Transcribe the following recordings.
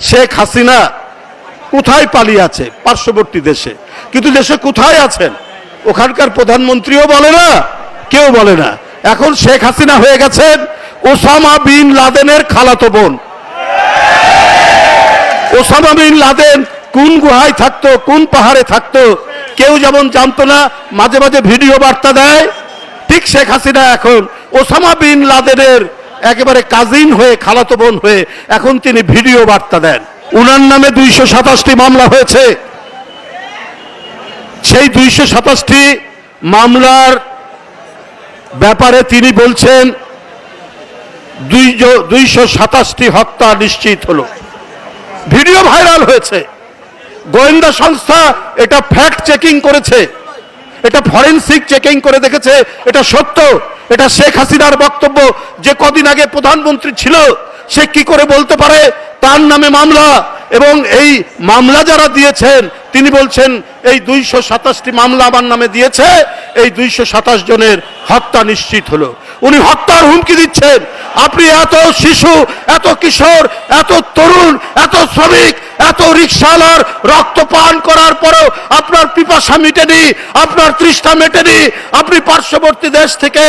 শেখ হাসিনা কোথায় পালিয়ে আছে? পার্শ্ববর্তী দেশে। কিন্তু দেশে কোথায় আছেন? ওখানকার প্রধানমন্ত্রীও বলে না, কেউ বলে না। এখন শেখ হাসিনা হয়ে গেছেন ওসামা বিন লাদেনের খালাতো বোন। ওসামা বিন লাদেন কোন গুহায় থাকতো, কোন পাহাড়ে থাকতো, কেউ যেমন জানতো না, মাঝে মাঝে ভিডিও বার্তা দেয়। ঠিক শেখ হাসিনা এখন ওসামা বিন লাদেনের একেবারে কাজিন হয়ে, খালাতো বোন হয়ে এখন তিনি ভিডিও বার্তা দেন। উনার নামে দুইশো সাতাশটি মামলা হয়েছে। সেই দুইশো সাতাশটি মামলার ব্যাপারে তিনি বলছেন, দুইশো সাতাশটি হত্যা নিশ্চিত হলো। ভিডিও ভাইরাল হয়েছে। গোয়েন্দা সংস্থা এটা ফ্যাক্ট চেকিং করেছে। এটা ফরেনসিক চেকিং করে দেখেছে, এটা সত্য, এটা শেখ হাসিনার বক্তব্য। যে কদিন আগে প্রধানমন্ত্রী ছিল, সে কি করে বলতে পারে? তার নামে মামলা, এবং এই মামলা যারা দিয়েছেন, তিনি বলছেন, এই দুইশো সাতাশটি মামলা আমার নামে দিয়েছে, এই দুইশো সাতাশ জনের হত্যা নিশ্চিত হলো। উনি হত্যার হুমকি দিচ্ছেন। আপনি এত শিশু, এত কিশোর, এত তরুণ, এত শ্রমিক, এত রিক্সাওয়ালার রক্ত পান করার পরেও আপনার পিপাসা মেটেনি, আপনার তৃষ্ণা মেটেনি, আপনি পার্শ্ববর্তী দেশ থেকে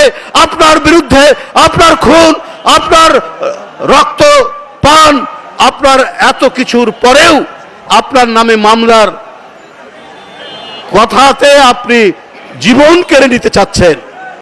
আপনার বিরুদ্ধে আপনার খুন, আপনার রক্ত পান আপনার এত কিছুর পরেও আপনার নামে মামলার কথাতে আপনি জীবন কেড়ে নিতে চাচ্ছেন।